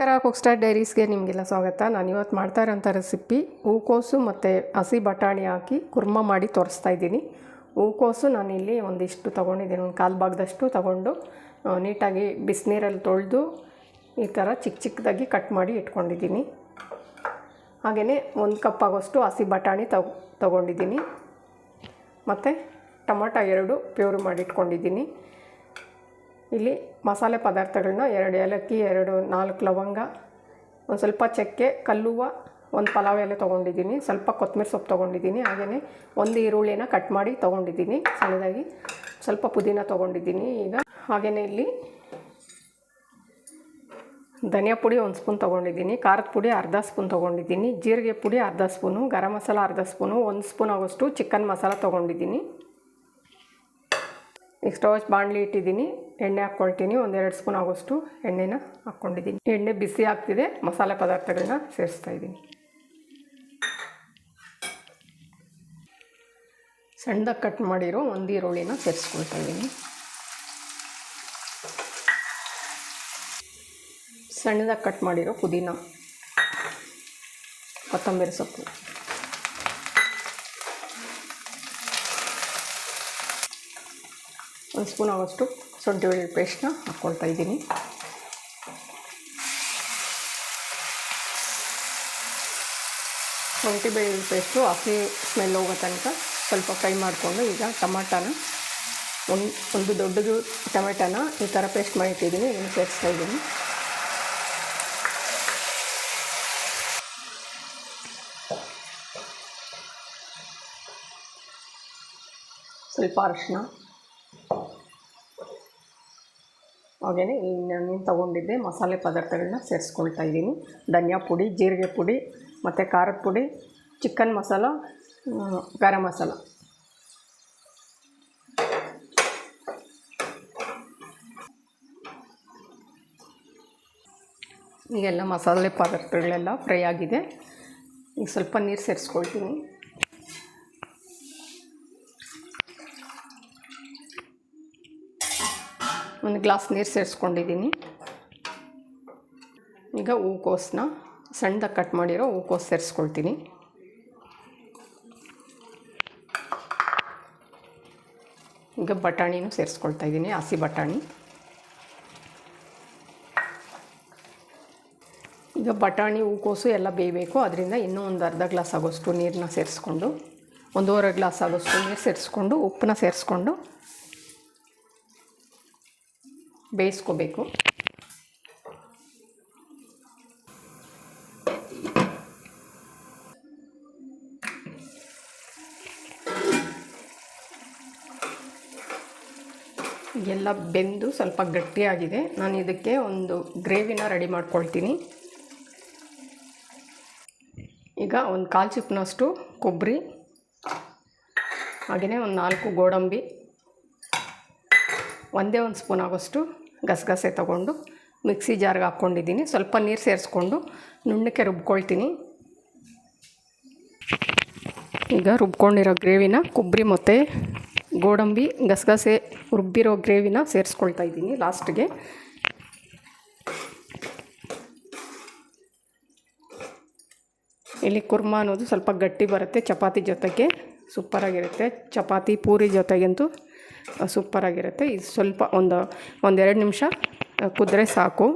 ನಮಸ್ಕಾರ ಕುಕ್ಸ್ಟಾರ್ ಡೈರೀಸ್ಗೆ ನಿಮಗೆಲ್ಲ ಸ್ವಾಗತ. ನಾನು ಇವತ್ತು ಮಾಡ್ತಾ ಇರೋಂಥ ರೆಸಿಪಿ ಹೂಕೋಸು ಮತ್ತು ಹಸಿ ಬಟಾಣಿ ಹಾಕಿ ಕುರ್ಮ ಮಾಡಿ ತೋರಿಸ್ತಾ ಇದ್ದೀನಿ. ಹೂಕೋಸು ನಾನಿಲ್ಲಿ ಒಂದಿಷ್ಟು ತೊಗೊಂಡಿದ್ದೀನಿ, ಒಂದು ಕಾಲು ಭಾಗದಷ್ಟು ತೊಗೊಂಡು ನೀಟಾಗಿ ಬಿಸಿನೀರಲ್ಲಿ ತೊಳೆದು ಈ ಥರ ಚಿಕ್ಕ ಚಿಕ್ಕದಾಗಿ ಕಟ್ ಮಾಡಿ ಇಟ್ಕೊಂಡಿದ್ದೀನಿ. ಹಾಗೆಯೇ ಒಂದು ಕಪ್ ಆಗೋಷ್ಟು ಹಸಿ ಬಟಾಣಿ ತಗೊ, ತೊಗೊಂಡಿದ್ದೀನಿ. ಮತ್ತು ಟೊಮೊಟೊ ಎರಡು ಪ್ಯೂರ್ ಮಾಡಿ ಇಟ್ಕೊಂಡಿದ್ದೀನಿ. ಇಲ್ಲಿ ಮಸಾಲೆ ಪದಾರ್ಥಗಳನ್ನ ಎರಡು ಏಲಕ್ಕಿ, ಎರಡು ನಾಲ್ಕು ಲವಂಗ, ಒಂದು ಸ್ವಲ್ಪ ಚಕ್ಕೆ, ಕಲ್ಲುವ, ಒಂದು ಪಲಾವ್ ಎಲೆ ತೊಗೊಂಡಿದ್ದೀನಿ. ಸ್ವಲ್ಪ ಕೊತ್ತಂಬರಿ ಸೊಪ್ಪು ತೊಗೊಂಡಿದ್ದೀನಿ. ಹಾಗೆಯೇ ಒಂದು ಈರುಳ್ಳಿನ ಕಟ್ ಮಾಡಿ ತೊಗೊಂಡಿದ್ದೀನಿ. ಸಣ್ಣದಾಗಿ ಸ್ವಲ್ಪ ಪುದೀನ ತೊಗೊಂಡಿದ್ದೀನಿ ಈಗ. ಹಾಗೆಯೇ ಇಲ್ಲಿ ಧನಿಯಾ ಪುಡಿ ಒಂದು ಸ್ಪೂನ್ ತೊಗೊಂಡಿದ್ದೀನಿ. ಖಾರದ ಪುಡಿ ಅರ್ಧ ಸ್ಪೂನ್ ತೊಗೊಂಡಿದ್ದೀನಿ. ಜೀರಿಗೆ ಪುಡಿ ಅರ್ಧ ಸ್ಪೂನು, ಗರಂ ಮಸಾಲ ಅರ್ಧ ಸ್ಪೂನು, ಒಂದು ಸ್ಪೂನ್ ಆಗೋಷ್ಟು ಚಿಕನ್ ಮಸಾಲ ತೊಗೊಂಡಿದ್ದೀನಿ. ಈಗ ಸ್ಟವ್ ಬಾಣಲಿ ಇಟ್ಟಿದ್ದೀನಿ. ಎಣ್ಣೆ ಹಾಕ್ಕೊಳ್ತೀನಿ. ಒಂದೆರಡು ಸ್ಪೂನ್ ಆಗೋಷ್ಟು ಎಣ್ಣೆನ ಹಾಕ್ಕೊಂಡಿದ್ದೀನಿ. ಎಣ್ಣೆ ಬಿಸಿ ಆಗ್ತಿದೆ. ಮಸಾಲೆ ಪದಾರ್ಥಗಳನ್ನ ಸೇರಿಸ್ತಾ ಇದ್ದೀನಿ. ಸಣ್ಣದಾಗಿ ಕಟ್ ಮಾಡಿರೋ ಒಂದು ಈರುಳ್ಳಿನ ಸೇರಿಸ್ಕೊಳ್ತಾ ಇದ್ದೀನಿ. ಸಣ್ಣದಾಗಿ ಕಟ್ ಮಾಡಿರೋ ಪುದೀನ, ಕೊತ್ತಂಬರಿ ಸೊಪ್ಪು. ಒಂದು ಸ್ಪೂನ್ ಆಗೋಷ್ಟು ಶುಂಠಿ ಬೆಳ್ಳುಳ್ಳಿ ಪೇಸ್ಟ್ನ ಹಾಕ್ಕೊಳ್ತಾ ಇದ್ದೀನಿ. ಶುಂಠಿ ಬೆಳ್ಳುಳ್ಳಿ ಪೇಸ್ಟು ಹಸಿ ಸ್ಮೆಲ್ ಹೋಗೋ ತನಕ ಸ್ವಲ್ಪ ಫ್ರೈ ಮಾಡಿಕೊಂಡು ಈಗ ಟಮಾಟಾನ ಒಂದು ಒಂದು ದೊಡ್ಡದು ಟೊಮೆಟೊನ ಈ ಥರ ಪೇಸ್ಟ್ ಮಾಡಿಟ್ಟಿದ್ದೀನಿ, ಇದನ್ನು ಸೇರಿಸ್ತಾ ಇದ್ದೀನಿ. ಸ್ವಲ್ಪ ಅರಿಶಿನ ಹಾಗೆಯೇ ನಾನು ತೊಗೊಂಡಿದ್ದೆ ಮಸಾಲೆ ಪದಾರ್ಥಗಳನ್ನ ಸೇರಿಸ್ಕೊಳ್ತಾ ಇದ್ದೀನಿ. ಧನಿಯಾ ಪುಡಿ, ಜೀರಿಗೆ ಪುಡಿ, ಮತ್ತು ಖಾರದ ಪುಡಿ, ಚಿಕನ್ ಮಸಾಲ ಗರಂ ಮಸಾಲ. ಈಗೆಲ್ಲ ಮಸಾಲೆ ಪದಾರ್ಥಗಳೆಲ್ಲ ಫ್ರೈ ಆಗಿದೆ. ಈಗ ಸ್ವಲ್ಪ ನೀರು ಸೇರಿಸ್ಕೊಳ್ತೀನಿ. ಒಂದು ಗ್ಲಾಸ್ ನೀರು ಸೇರಿಸ್ಕೊಂಡಿದ್ದೀನಿ. ಈಗ ಹೂಕೋಸನ್ನ ಸಣ್ಣದಾಗಿ ಕಟ್ ಮಾಡಿರೋ ಹೂಕೋಸು ಸೇರಿಸ್ಕೊಳ್ತೀನಿ. ಈಗ ಬಟಾಣಿನೂ ಸೇರಿಸ್ಕೊಳ್ತಾ ಇದ್ದೀನಿ, ಹಸಿ ಬಟಾಣಿ. ಈಗ ಬಟಾಣಿ, ಹೂಕೋಸು ಎಲ್ಲ ಬೇಯಬೇಕು, ಅದರಿಂದ ಇನ್ನೂ ಒಂದು ಅರ್ಧ ಗ್ಲಾಸ್ ಆಗೋಷ್ಟು ನೀರನ್ನ ಸೇರಿಸ್ಕೊಂಡು, ಒಂದೂವರೆ ಗ್ಲಾಸ್ ಆಗೋಷ್ಟು ನೀರು ಸೇರಿಸ್ಕೊಂಡು, ಉಪ್ಪನ್ನ ಸೇರಿಸ್ಕೊಂಡು ಬೇಯಿಸ್ಕೋಬೇಕು. ಎಲ್ಲ ಬೆಂದು ಸ್ವಲ್ಪ ಗಟ್ಟಿಯಾಗಿದೆ. ನಾನು ಇದಕ್ಕೆ ಒಂದು ಗ್ರೇವಿನ ರೆಡಿ ಮಾಡ್ಕೊಳ್ತೀನಿ. ಈಗ ಒಂದು ಕಾಲು ಚಿಪ್ನಷ್ಟು ಕೊಬ್ಬರಿ, ಹಾಗೆಯೇ ಒಂದು ನಾಲ್ಕು ಗೋಡಂಬಿ, ಒಂದೇ ಒಂದು ಸ್ಪೂನ್ ಆಗೋಷ್ಟು ಗಸಗಸೆ ತಗೊಂಡು ಮಿಕ್ಸಿ ಜಾರ್ಗೆ ಹಾಕ್ಕೊಂಡಿದ್ದೀನಿ. ಸ್ವಲ್ಪ ನೀರು ಸೇರಿಸ್ಕೊಂಡು ನುಣ್ಣಕ್ಕೆ ರುಬ್ಕೊಳ್ತೀನಿ. ಈಗ ರುಬ್ಕೊಂಡಿರೋ ಗ್ರೇವಿನ ಕೊಬ್ಬರಿ ಮತ್ತು ಗೋಡಂಬಿ, ಗಸಗಸೆ ರುಬ್ಬಿರೋ ಗ್ರೇವಿನ ಸೇರಿಸ್ಕೊಳ್ತಾ ಇದ್ದೀನಿ ಲಾಸ್ಟ್ಗೆ. ಇಲ್ಲಿ ಕುರ್ಮ ಅನ್ನೋದು ಸ್ವಲ್ಪ ಗಟ್ಟಿ ಬರುತ್ತೆ, ಚಪಾತಿ ಜೊತೆಗೆ ಸೂಪರಾಗಿರುತ್ತೆ. ಚಪಾತಿ, ಪೂರಿ ಜೊತೆಗಂತೂ ಸೂಪರಾಗಿರುತ್ತೆ ಇದು ಸ್ವಲ್ಪ ಒಂದು, ಒಂದೆರಡು ನಿಮಿಷ ಕುದ್ರೆ ಸಾಕು.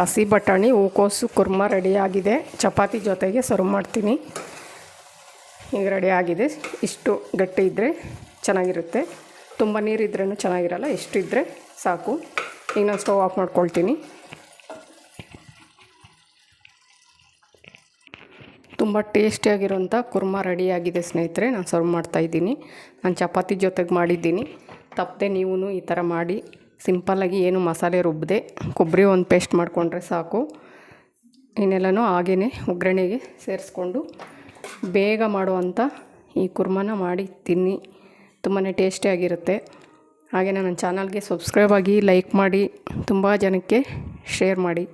ಹಸಿ ಬಟಾಣಿ, ಹೂಕೋಸು, ಕುರ್ಮ ರೆಡಿಯಾಗಿದೆ ಚಪಾತಿ ಜೊತೆಗೆ ಸರ್ವ್ ಮಾಡ್ತೀನಿ. ಈಗ ರೆಡಿಯಾಗಿದೆ ಇಷ್ಟು ಗಟ್ಟಿ ಇದ್ದರೆ ಚೆನ್ನಾಗಿರುತ್ತೆ. ತುಂಬ ನೀರಿದ್ರೂ ಚೆನ್ನಾಗಿರಲ್ಲ ಇದ್ದರೆ ಸಾಕು. ಈಗ ನಾನು ಸ್ಟವ್ ಆಫ್ ಮಾಡ್ಕೊಳ್ತೀನಿ. ತುಂಬ ಟೇಸ್ಟಿಯಾಗಿರೋಂಥ ಕುರ್ಮ ರೆಡಿಯಾಗಿದೆ ಸ್ನೇಹಿತರೆ, ನಾನು ಸರ್ವ್ ಮಾಡ್ತಾಯಿದ್ದೀನಿ ನಾನು ಚಪಾತಿ ಜೊತೆಗೆ ಮಾಡಿದ್ದೀನಿ. ತಪ್ಪದೆ ನೀವು ಈ ಥರ ಮಾಡಿ. ಸಿಂಪಲ್ಲಾಗಿ ಏನು ಮಸಾಲೆ ರುಬ್ಬದೆ ಕೊಬ್ಬರಿ ಒಂದು ಪೇಸ್ಟ್ ಮಾಡಿಕೊಂಡ್ರೆ ಸಾಕು. ಇನ್ನೆಲ್ಲನೂ ಹಾಗೇ ಒಗ್ಗರಣೆಗೆ ಸೇರಿಸ್ಕೊಂಡು ಬೇಗ ಮಾಡುವಂಥ ಈ ಕುರ್ಮನ ಮಾಡಿ ತಿನ್ನಿ. ತುಂಬಾ ಟೇಸ್ಟಿಯಾಗಿರುತ್ತೆ ಹಾಗೆ ನನ್ನ ಚಾನಲ್ಗೆ ಸಬ್ಸ್ಕ್ರೈಬ್ ಆಗಿ ಲೈಕ್ ಮಾಡಿ, ತುಂಬ ಜನಕ್ಕೆ ಶೇರ್ ಮಾಡಿ.